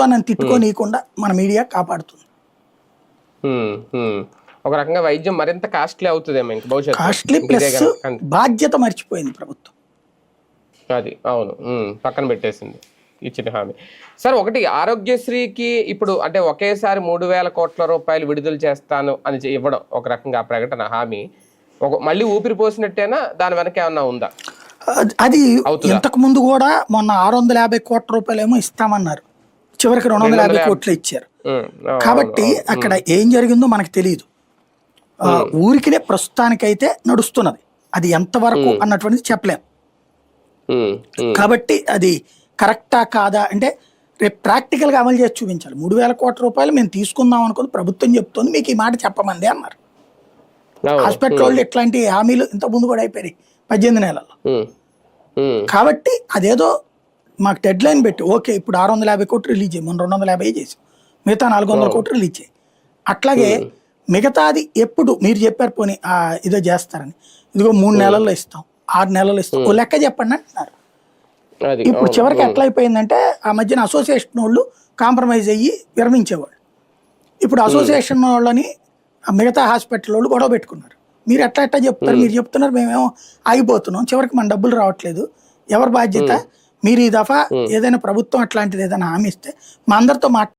ప్రభుత్వాన్ని తిట్టుకోనీయకుండా మన మీడియా కాపాడుతుంది. ఒక రకంగా వైద్యం మరింత కాస్ట్లీ అవుతుందేమో ఇంక భవిష్యత్తు కాస్ట్లీ ప్లస్ బాధ్యత మర్చిపోయింది ప్రభుత్వం. అది అవును. పక్కన పెట్టేసింది ఇచ్చిన హామీ. సార్ ఒకటి ఆరోగ్యశ్రీకి ఇప్పుడు అంటే ఒకేసారి మూడు వేల కోట్ల రూపాయలు విడుదల చేస్తాను అని ఇవ్వడం ఒక రకంగా ప్రకటన హామీ. ఒక మళ్ళీ ఊపిరి పోసినట్టేనా? దాని వెనక ఏమన్నా ఉందా? అది-? ఇంతకు ముందు కూడా మొన్న ఆరు వందల యాభై కోట్ల రూపాయలు ఏమో ఇస్తామన్నారు. చివరికి రెండు వందల యాభై కోట్లు ఇచ్చారు. కాబట్టి అక్కడ ఏం జరిగిందో మనకు తెలియదు ఊరికినే ప్రస్తుతానికైతే నడుస్తున్నది. అది ఎంతవరకు అన్నటువంటిది చెప్పలేం. కాబట్టి అది కరెక్టా కాదా అంటే రేపు ప్రాక్టికల్గా అమలు చేసి చూపించాలి. మూడు వేల కోట్ల రూపాయలు మేము తీసుకుందాం అనుకుని ప్రభుత్వం చెప్తుంది మీకు ఈ మాట చెప్పమంది అన్నారు. హాస్పిటల్ వాళ్ళు ఇట్లాంటి హామీలు ఇంత ముందు కూడా అయిపోయాయి పద్దెనిమిది నెలల్లో. కాబట్టి అదేదో మాకు డెడ్ లైన్ పెట్టి ఓకే ఇప్పుడు ఆరు వందల యాభై కోట్లు రిలీజ్ చేయి మొన్న రెండు వందల యాభై చేసి మిగతా నాలుగు వందల కోట్లు రిలీజ్ చేయి. అట్లాగే మిగతాది ఎప్పుడు మీరు చెప్పారు పోనీ ఆ, ఇదో చేస్తారని. ఇదిగో మూడు నెలల్లో ఇస్తాం ఆరు నెలల్లో ఇస్తాం. ఓ లెక్క చెప్పండి అంటున్నారు. ఇప్పుడు చివరికి ఎట్లా అయిపోయిందంటే ఆ మధ్యన అసోసియేషన్ వాళ్ళు కాంప్రమైజ్ అయ్యి విరమించేవాళ్ళు. ఇప్పుడు అసోసియేషన్ వాళ్ళని మిగతా హాస్పిటల్ వాళ్ళు గొడవ పెట్టుకున్నారు. మీరు ఎట్లా ఎట్లా చెప్తారు? మీరు చెప్తున్నారు మేమేమో ఆగిపోతున్నాం. చివరికి మన డబ్బులు రావట్లేదు. ఎవరి బాధ్యత? మీరు ఈ దఫా ఏదైనా ప్రభుత్వం అట్లాంటిది ఏదైనా హామీ ఇస్తే మా అందరితో మాట్లాడి